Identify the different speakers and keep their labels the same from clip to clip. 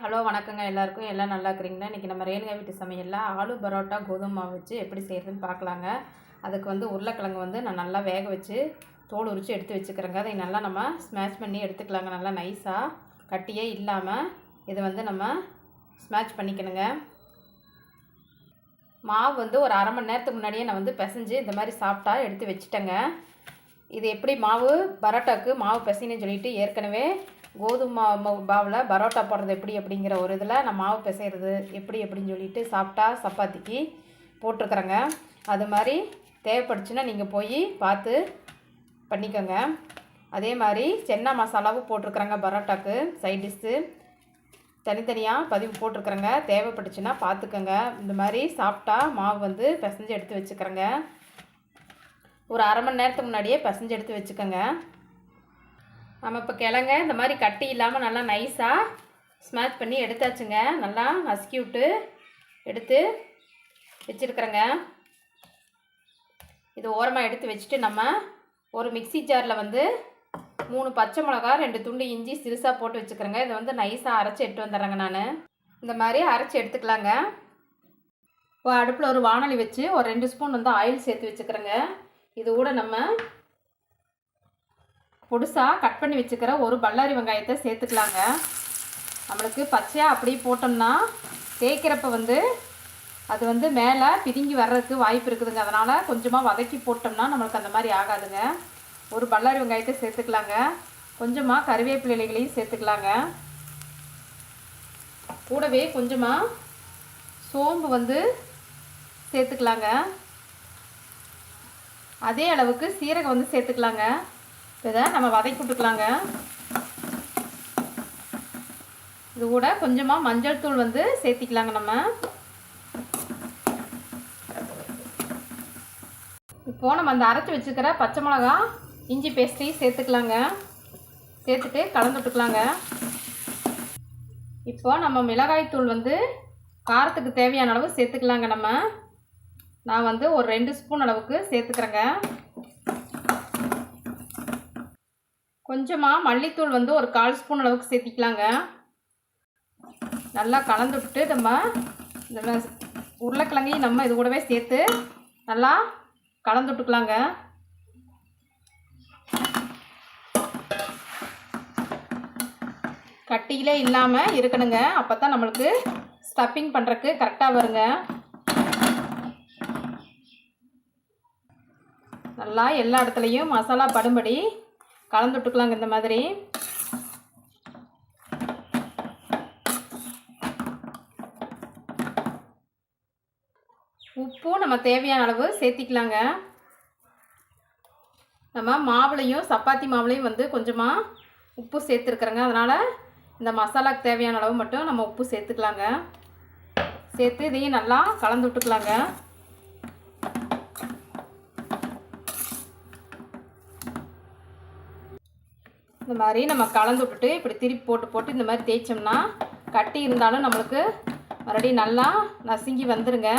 Speaker 1: Hello வணக்கங்க எல்லாருக்கும். எல்லாம் நல்லா இருக்கிறீங்களா? இன்றைக்கி நம்ம ரேணுகா வீட்டு சமையலில் ஆலு பரோட்டா கோதுமை மாவு வச்சு எப்படி செய்கிறதுன்னு பார்க்கலாங்க. அதுக்கு வந்து உருளைக்கிழங்கு வந்து நான் நல்லா வேக வச்சு தோல் உரித்து எடுத்து வச்சுக்கிறேங்க. அதை நல்லா நம்ம ஸ்மாஷ் பண்ணி எடுத்துக்கலாங்க. நல்லா நைஸாக கட்டியே இல்லாமல் இதை வந்து நம்ம ஸ்மாஷ் பண்ணிக்கணுங்க. மாவு வந்து ஒரு அரை மணி நேரத்துக்கு முன்னாடியே நான் வந்து பிசைஞ்சு இந்த மாதிரி சாப்பிட்டா எடுத்து வச்சுட்டேங்க. இது எப்படி மாவு? பரோட்டாக்கு மாவு பிசைன்னு சொல்லிட்டு ஏற்கனவே கோதுமை பாவில் மாவில் பரோட்டா போடுறது எப்படி அப்படிங்கிற ஒரு இதில் நான் மாவு பிசைகிறது எப்படி எப்படின்னு சொல்லிட்டு சாப்பிட்டா சப்பாத்திக்கு போட்டிருக்குறேங்க. அது மாதிரி தேவைப்படுச்சுன்னா நீங்கள் போய் பார்த்து பண்ணிக்கோங்க. அதே மாதிரி சென்னா மசாலாவும் போட்டிருக்குறாங்க பரோட்டாக்கு சைட் டிஷ்ஷு தனித்தனியாக பதிவு போட்டிருக்குறேங்க. தேவைப்பட்டுச்சுன்னா பார்த்துக்கோங்க. இந்த மாதிரி சாப்பிட்டா மாவு வந்து பிசைஞ்சு எடுத்து வச்சுக்கிறேங்க. ஒரு அரை மணி நேரத்துக்கு முன்னாடியே பிசைஞ்சு எடுத்து வச்சுக்கோங்க. நம்ம இப்போ கிழங்க இந்த மாதிரி கட்டி இல்லாமல் நல்லா நைஸாக ஸ்மாஷ் பண்ணி எடுத்தாச்சுங்க. நல்லா நசுக்கி விட்டு எடுத்து வச்சுருக்குறேங்க. இது ஓரமாக எடுத்து வச்சுட்டு நம்ம ஒரு மிக்ஸி ஜாரில் வந்து மூணு பச்சை மிளகா ரெண்டு துண்டு இஞ்சி சிறுசாக போட்டு வச்சுக்கிறேங்க. இதை வந்து நைஸாக அரைச்சி எடுத்து வந்துடுறேங்க நான். இந்த மாதிரி அரைச்சி எடுத்துக்கலாங்க. இப்போ அடுப்பில் ஒரு வானொலி வச்சு ஒரு ரெண்டு ஸ்பூன் வந்து ஆயில் சேர்த்து வச்சுக்கிறேங்க. இது கூட நம்ம பொடுசாக கட் பண்ணி வச்சுக்கிற ஒரு பல்லாரி வெங்காயத்தை சேர்த்துக்கலாங்க. நம்மளுக்கு பச்சையாக அப்படியே போட்டோம்னா தேய்க்கிறப்ப வந்து அது வந்து மேலே பிதுங்கி வர்றதுக்கு வாய்ப்பு இருக்குதுங்க. அதனால் கொஞ்சமாக வதக்கி போட்டோம்னா நம்மளுக்கு அந்த மாதிரி ஆகாதுங்க. ஒரு பல்லாரி வெங்காயத்தை சேர்த்துக்கலாங்க. கொஞ்சமாக கருவேப்பிலை இலைகளையும் சேர்த்துக்கலாங்க. கூடவே கொஞ்சமாக சோம்பு வந்து சேர்த்துக்கலாங்க. அதே அளவுக்கு சீரகம் வந்து சேர்த்துக்கலாங்க. இதை நம்ம வதக்கி விட்டுக்கலாங்க. இது கூட கொஞ்சமாக மஞ்சள் தூள் வந்து சேர்த்திக்கலாங்க நம்ம. இப்போ நம்ம அந்த அரைச்சி வச்சுக்கிற பச்சை மிளகா இஞ்சி பேஸ்ட்டையும் சேர்த்துக்கலாங்க. சேர்த்துட்டு கலந்து விட்டுக்கலாங்க. இப்போ நம்ம மிளகாய் தூள் வந்து காரத்துக்கு தேவையான அளவு சேர்த்துக்கலாங்க நம்ம. நான் வந்து ஒரு ரெண்டு ஸ்பூன் அளவுக்கு சேர்த்துக்கிறேங்க. கொஞ்சமாக மல்லித்தூள் வந்து ஒரு கால் ஸ்பூன் அளவுக்கு சேர்த்திக்கலாங்க. நல்லா கலந்து விட்டு நம்ம இந்த உருளைக்கிழங்கையும் நம்ம இது கூடவே சேர்த்து நல்லா கலந்து விட்டுக்கலாங்க கட்டியிலே இல்லாமல் இருக்கணுங்க. அப்போ தான் நம்மளுக்கு ஸ்டப்பிங் பண்ணுறக்கு கரெக்டாக வருங்க. நல்லா எல்லா இடத்துலையும் மசாலா படும்படி கலந்து விட்டுக்கலாங்க இந்த மாதிரி. உப்பும் நம்ம தேவையான அளவு சேர்த்திக்கலாங்க. நம்ம மாவுலையும் சப்பாத்தி மாவுலையும் வந்து கொஞ்சமாக உப்பு சேர்த்துருக்குறேங்க. அதனால் இந்த மசாலாக்கு தேவையான அளவு மட்டும் நம்ம உப்பு சேர்த்துக்கலாங்க. சேர்த்து இதையும் நல்லா கலந்து விட்டுக்கலாங்க இந்த மாதிரி நம்ம கலந்து விட்டுட்டு இப்படி திருப்பி போட்டு போட்டு இந்த மாதிரி தேய்ச்சோம்னா கட்டி இருந்தாலும் நம்மளுக்கு மறுபடியும் நல்லா நசுங்கி வந்துடுங்க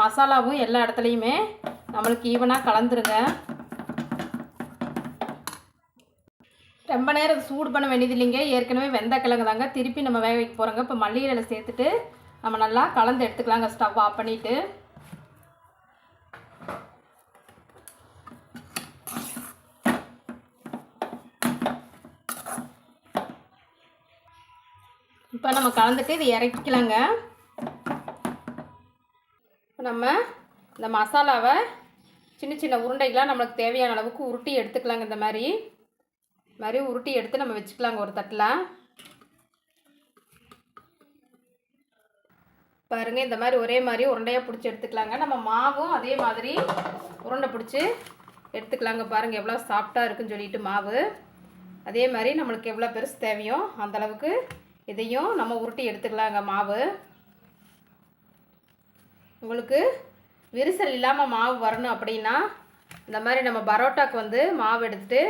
Speaker 1: மசாலாவும் எல்லா இடத்துலையுமே நம்மளுக்கு ஈவனாக கலந்துருங்க. ரொம்ப நேரம் சூடு பண்ண வேண்டியது இல்லைங்க. ஏற்கனவே வெந்த கிழங்கு தாங்க திருப்பி நம்ம வேக வைக்க போகிறோங்க இப்போ மல்லி சேர்த்துட்டு நம்ம நல்லா கலந்து எடுத்துக்கலாங்க. ஸ்டவ் ஆஃப் பண்ணிவிட்டு இப்போ நம்ம கலந்துட்டு இது இறக்கிக்கலாங்க. இப்போ நம்ம இந்த மசாலாவை சின்ன சின்ன உருண்டைகளாக நம்மளுக்கு தேவையான அளவுக்கு உருட்டி எடுத்துக்கலாங்க இந்த மாதிரி. மாதிரி உருட்டி எடுத்து நம்ம வச்சுக்கலாங்க ஒரு தட்டில். பாருங்கள் இந்த மாதிரி ஒரே மாதிரி உருண்டையாக பிடிச்சி எடுத்துக்கலாங்க. நம்ம மாவும் அதே மாதிரி உருண்டை பிடிச்சி எடுத்துக்கலாங்க பாருங்கள் எவ்வளோ சாஃப்டாக இருக்குன்னு சொல்லிட்டு மாவு. அதே மாதிரி நம்மளுக்கு எவ்வளோ பெருசு தேவையோ அந்தளவுக்கு இதையும் நம்ம உருட்டி எடுத்துக்கலாங்க மாவு. உங்களுக்கு விரிசல் இல்லாமல் மாவு வரணும் அப்படின்னா இந்த மாதிரி நம்ம பரோட்டாக்கு வந்து மாவு எடுத்துகிட்டு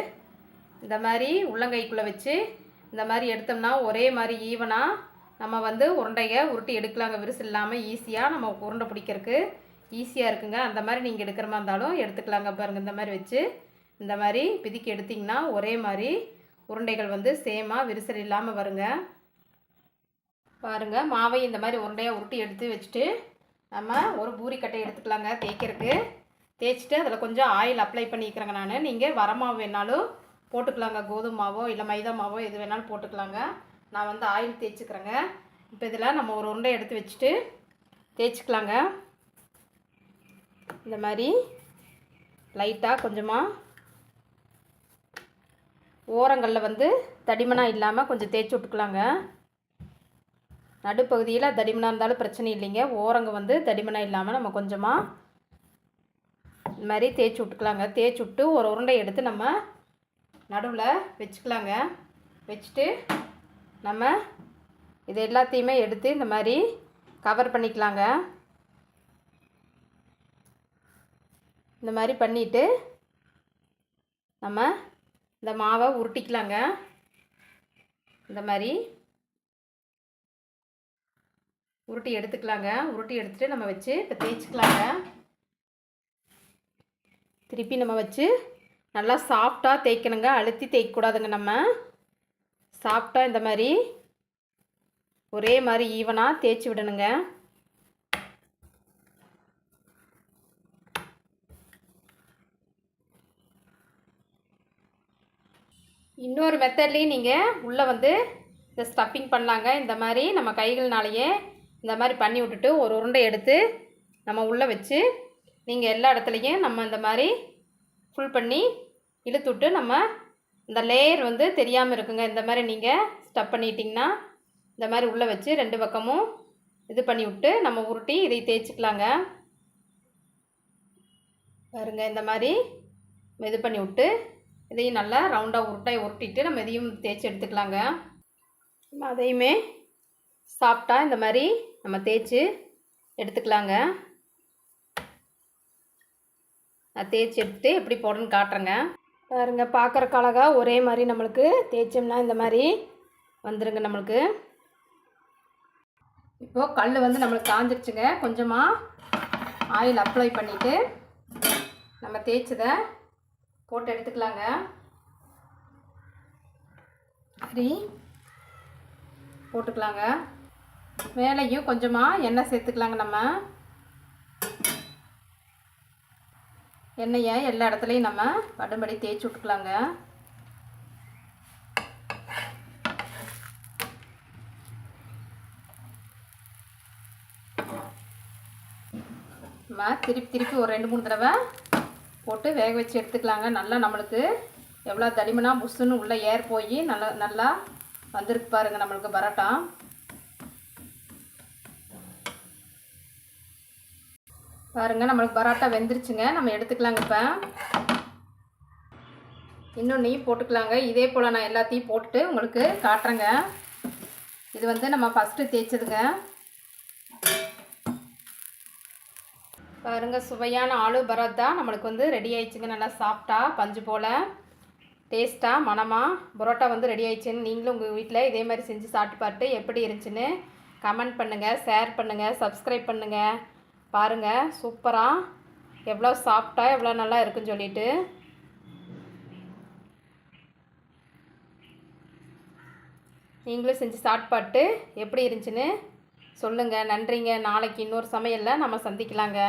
Speaker 1: இந்த மாதிரி உள்ளங்கைக்குள்ளே வச்சு இந்த மாதிரி எடுத்தோம்னா ஒரே மாதிரி ஈவனாக நம்ம வந்து உருண்டையை உருட்டி எடுக்கலாங்க. விரிசல் இல்லாமல் ஈஸியாக நம்ம உருண்டை பிடிக்கிறதுக்கு ஈஸியாக இருக்குங்க. அந்த மாதிரி நீங்கள் எடுக்கிற மாதிரி இருந்தாலும் எடுத்துக்கலாங்க பாருங்கள் இந்த மாதிரி வச்சு இந்த மாதிரி பிதிக்கி எடுத்திங்கன்னா ஒரே மாதிரி உருண்டைகள் வந்து சேமாக விரிசல் இல்லாமல் வருங்க. பாருங்கள் மாவை இந்த மாதிரி உருண்டையாக உருட்டி எடுத்து வச்சுட்டு நம்ம ஒரு பூரிக்கட்டை எடுத்துக்கலாங்க தேய்க்கிறதுக்கு. தேய்ச்சிட்டு அதில் கொஞ்சம் ஆயில் அப்ளை பண்ணிக்கிறேங்க நான். நீங்கள் வரமாவு வேணாலும் போட்டுக்கலாங்க கோதுமை மாவோ இல்லை மைதா மாவோ எது வேணாலும் போட்டுக்கலாங்க. நான் வந்து ஆயில் தேய்ச்சிக்கிறேங்க. இப்போ இதில் நம்ம ஒரு உருண்டை எடுத்து வச்சுட்டு தேய்ச்சிக்கலாங்க. இந்த மாதிரி லைட்டாக கொஞ்சமாக ஓரங்களில் வந்து தடிமனாக இல்லாமல் கொஞ்சம் தேய்ச்சி விட்டுக்கலாங்க. நடுப்பகுதியில் தடிமனாக இருந்தாலும் பிரச்சனை இல்லைங்க. ஓரங்க வந்து தடிமனாக இல்லாமல் நம்ம கொஞ்சமாக இந்த மாதிரி தேய்ச்சி விட்டுக்கலாங்க. தேய்ச்சி விட்டு ஒரு உருண்டை எடுத்து நம்ம நடுவில் வச்சுக்கலாங்க. வச்சுட்டு நம்ம இது எல்லாத்தையுமே எடுத்து இந்த மாதிரி கவர் பண்ணிக்கலாங்க. இந்த மாதிரி பண்ணிவிட்டு நம்ம இந்த மாவை உருட்டிக்கலாங்க. இந்த மாதிரி உருட்டி எடுத்துக்கலாங்க. உருட்டி எடுத்துகிட்டு நம்ம வச்சு இப்போ தேய்ச்சிக்கலாங்க. திருப்பி நம்ம வச்சு நல்லா சாஃப்டாக தேய்க்கணுங்க. அழுத்தி தேய்க்கக்கூடாதுங்க நம்ம. சாஃப்டாக இந்த மாதிரி ஒரே மாதிரி ஈவனாக தேய்ச்சி விடணுங்க. இன்னொரு மெத்தட்லேயும் நீங்கள் உள்ளே வந்து இந்த ஸ்டப்பிங் பண்ணலாங்க. இந்த மாதிரி நம்ம கைகள்னாலேயே இந்த மாதிரி பண்ணி விட்டுட்டு ஒரு உருண்டை எடுத்து நம்ம உள்ளே வச்சு நீங்கள் எல்லா இடத்துலையும் நம்ம இந்த மாதிரி ஃபுல் பண்ணி இழுத்து விட்டு நம்ம இந்த லேயர் வந்து தெரியாமல் இருக்குங்க. இந்த மாதிரி நீங்கள் ஸ்டப் பண்ணிட்டிங்கன்னா இந்த மாதிரி உள்ளே வச்சு ரெண்டு பக்கமும் இது பண்ணி விட்டு நம்ம உருட்டி இதை தேய்ச்சிக்கலாங்க. பாருங்க இந்த மாதிரி இது பண்ணி விட்டு இதையும் நல்லா ரவுண்டாக உருட்டாய் உருட்டிட்டு நம்ம இதையும் தேய்ச்சி எடுத்துக்கலாங்க. நம்ம அதையுமே சாப்பிட்டா இந்த மாதிரி நம்ம தேய்ச்சி எடுத்துக்கலாங்க. நான் தேய்ச்சி எடுத்துகிட்டு எப்படி போடுறேன்னு காட்டுறேங்க. பாருங்க பார்க்குறக்கு அழகா ஒரே மாதிரி நம்மளுக்கு தேய்ச்சோம்னா இந்த மாதிரி வந்துருங்க நம்மளுக்கு. இப்போது கல் வந்து நம்மளுக்கு காஞ்சிருச்சுங்க. கொஞ்சமாக ஆயில் அப்ளை பண்ணிவிட்டு நம்ம தேய்ச்சதை போட்டு எடுத்துக்கலாங்க. சரி. போட்டுக்கலாங்க. மேலேயும் கொஞ்சமாக எண்ணெய் சேர்த்துக்கலாங்க நம்ம. எண்ணெயை எல்லா இடத்துலையும் நம்ம படும்படி தேய்ச்சி விட்டுக்கலாங்க. நம்ம திருப்பி திருப்பி ஒரு ரெண்டு மூணு தடவை போட்டு வேக வச்சு எடுத்துக்கலாங்க. நல்லா நம்மளுக்கு எவ்வளோ தடிமனாக புஷ்ஷுன்னு உள்ளே ஏர் போய் நல்லா நல்லா வந்திருக்கு பாருங்க நம்மளுக்கு பரோட்டா. பாருங்க நம்மளுக்கு பரோட்டா வெந்துருச்சுங்க. நம்ம எடுத்துக்கலாங்க இப்போ. இன்னும் நெய் போட்டுக்கலாங்க. இதே போல் நான் எல்லாத்தையும் போட்டுட்டு உங்களுக்கு காட்டுறேங்க. இது வந்து நம்ம ஃபஸ்ட்டு தேய்ச்சதுங்க. பாருங்க சுவையான ஆலு பரோட்டா நம்மளுக்கு வந்து ரெடி ஆயிடுச்சுங்க. நல்லா சாப்பிட்டா பஞ்சு போல். டேஸ்ட்டாக மனமாக பரோட்டா வந்து ரெடி ஆயிடுச்சுன்னு நீங்களும் உங்கள் வீட்டில் இதே மாதிரி செஞ்சு சாப்பிட்டு பார்த்து எப்படி இருந்துச்சுன்னு கமெண்ட் பண்ணுங்கள் ஷேர் பண்ணுங்கள் சப்ஸ்கிரைப் பண்ணுங்கள் பாருங்கள் சூப்பராக எவ்வளோ சாஃப்டாக எவ்வளோ நல்லா இருக்குன்னு சொல்லிட்டு. நீங்களும் செஞ்சு சாப்பிட்டு எப்படி இருந்துச்சுன்னு சொல்லுங்கள் நன்றிங்க. நாளைக்கு இன்னொரு சமையலில் நம்ம சந்திக்கலாங்க.